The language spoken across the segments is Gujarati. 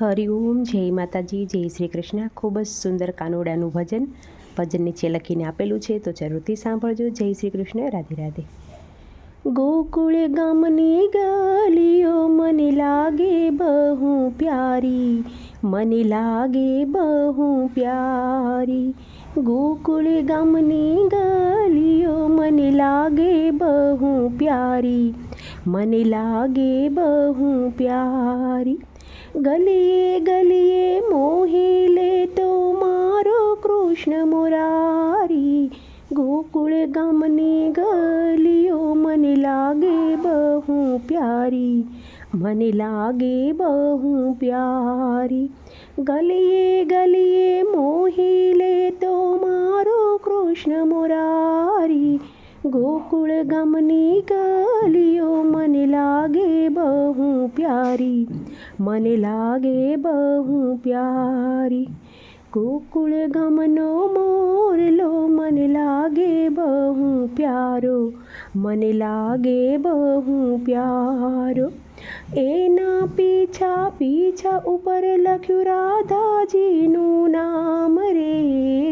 હરિઓમ જય માતાજી, જય શ્રી કૃષ્ણ. ખૂબ જ સુંદર કાનોડાનું ભજન ભજન નીચે લખીને આપેલું છે, તો જરૂરથી સાંભળજો. જય શ્રી કૃષ્ણ. રાધે રાધે. ગોકુળ ગામની ગલીઓ મને લાગે બહુ પ્યારી. મને લાગે બહુ પ્યારી. ગોકુળ ગામની ગલીઓ મને લાગે બહુ પ્યારી. મને લાગે બહુ પ્યારી. ગલીએ ગલીએ મોહી લેતો મારો કૃષ્ણ મુરારી. ગોકુળ ગામની ગલીઓ મને લાગે બહુ પ્યારી. મને લાગે બહુ પ્યારી. ગલીએ ગલીએ મોહી લેતો મારો કૃષ્ણ મુરારી. ગોકુળ ગામની મને લાગે બહુ પ્યારી મને લાગે બહુ પ્યારી ગોકુળ ગમનો મોરલો મને લાગે બહુ પ્યારો મને લાગે બહુ પ્યારો એના પીછા પીછા ઉપર લખ્યું રાધાજીનું નામ રે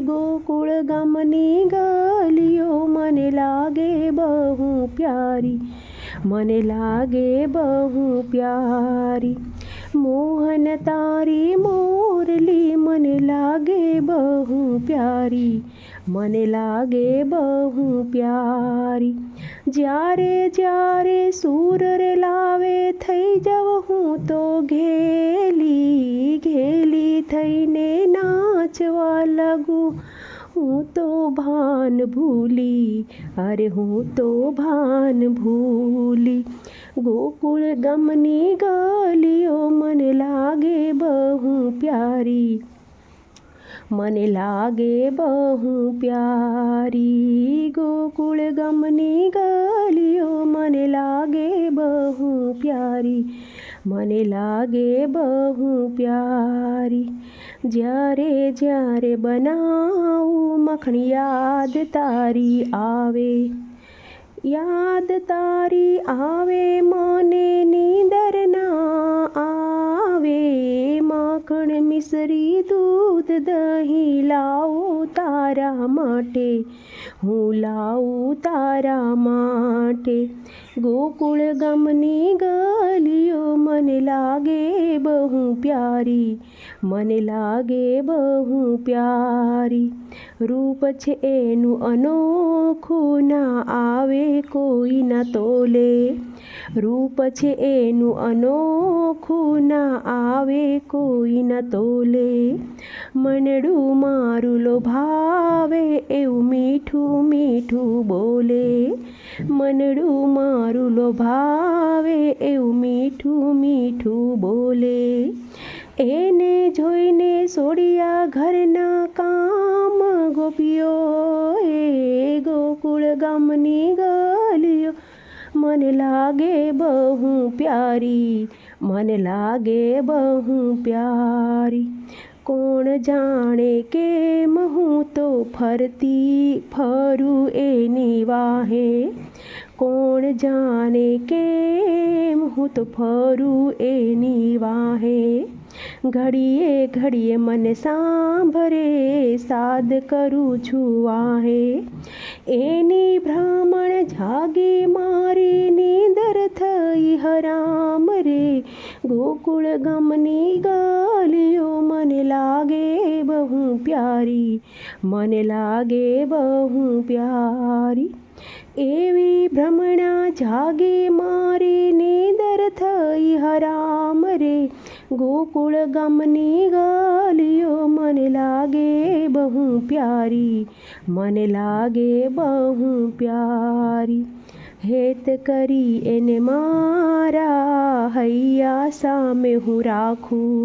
ગોકુળ ગમની ગલીઓ મને લાગે બહુ પ્યારી મને લાગે બહુ પ્યારી. મોહન તારી મોરલી મને લાગે બહુ પ્યારી. મને લાગે બહુ પ્યારી. જ્યારે જ્યારે સૂર રે લાવે થઈ જાવ હું તો ઘેલી ભાન ભૂલી અરે હું તો ભાન ભૂલી ગોકુળ ગમની ગલીઓ મને લાગે બહુ પ્યારી મને લાગે બહુ પ્યારી ગોકુળ ગમની ગલીઓ મને લાગે બહુ પ્યારી મને લાગે બહુ પ્યારી જ્યારે જ્યારે બનાવું મખણ યાદ તારી આવે, યાદ તારી આવે, મને નીંદર ના આવે. માખણ મિસરી દૂધ દહીં લાવું તારા માટે, હું લાવું તારા માટે. ગોકુળ ગમની ગલીઓ મને લાગે બહુ પ્યારી મને લાગે બહુ પ્યારી. રૂપ છે એનું અનોખું ના આવે કોઈ ના તોલે. રૂપ છે એનું અનોખું ના આવે કોઈ ના તોલે. મનડું મારું લોભાવે એવું મીઠું મીઠું બોલે. મનડું મારું લોભાવે એવું મીઠું મીઠું બોલે. એને જોઈને સોડિયા ઘરના કામ ગોપીઓ, એ ગોકુળ ગામની ગલીઓ. મને લાગે બહુ પ્યારી, મને લાગે બહુ પ્યારી. કોણ જાણે કેમ હું તો ફરતી ફરું એની વાહે? કોણ જાણે કેમ હું તો ફરું એની વાહે? ઘડીએ ઘડીએ મને સાંભરે સાદ કરું છું આહે એની ભ્રમણ જાગે મારી, નીંદર થઈ હરામ રે. ગોકુળ ગમની ગાલીઓ મને લાગે બહુ પ્યારી, મને લાગે બહુ પ્યારી. એવી ભ્રમણા જાગે મારી, નીંદર થઈ હરામ રે. ગોકુળ ગામની ગલીઓ મને લાગે બહુ પ્યારી મને લાગે બહુ પ્યારી હેત કરી એને મારા હૈયા સામે હું રાખું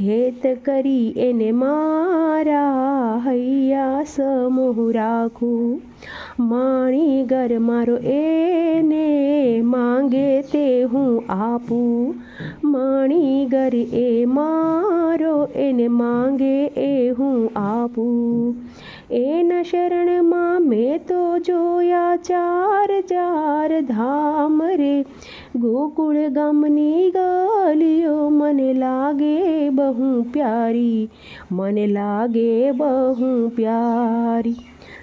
હેત કરી એને મારા હૈયા સમૂહ રાખું માણી ઘર મારો એને માંગે તે હું આપું માણી ગર એ મારો, એને માંગે એ હું આપું. એના શરણમાં મેં તો જોયા ચાર ચાર ધામ રે. ગોકુળ ગામની ગલીઓ મને લાગે બહુ પ્યારી, મને લાગે બહુ પ્યારી.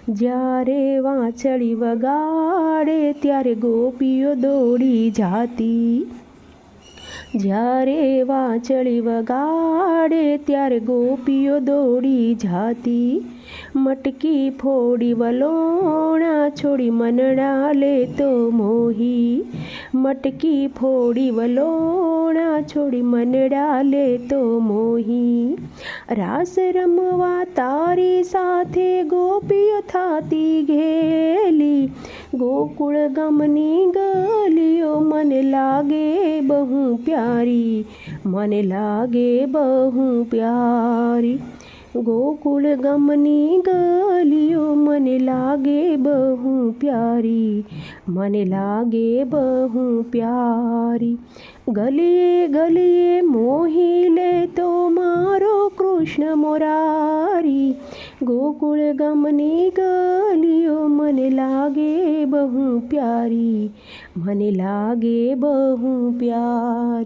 જ્યારે વાંચળી વગાડે, ત્યારે ગોપીઓ દોડી જાતી. જ્યારે વાંચળી વગાડે ત્યારે ગોપીઓ દોડી જાતી. મટકી ફોડી વલોણા છોડી મનડા લેતો મોહી. મટકી ફોડી વલોણા છોડી મનડા લેતો મોહી. રાસ રમવા તારી સાથે ગોપીઓ થાતી ઘેલી ગોકુળ ગમની ગલીઓ મને લાગે બહુ પ્યારી મને લાગે બહુ પ્યારી ગોકુળ ગમની ગલીઓ મને લાગે બહુ પ્યારી મને લાગે બહુ પ્યારી ગલીએ ગલીએ મોહી લેતો મારો કૃષ્ણ મોરારી ગોકુળ ગમની ગલીઓ મને લાગે બહુ પ્યારી મને લાગે બહુ પ્યારી.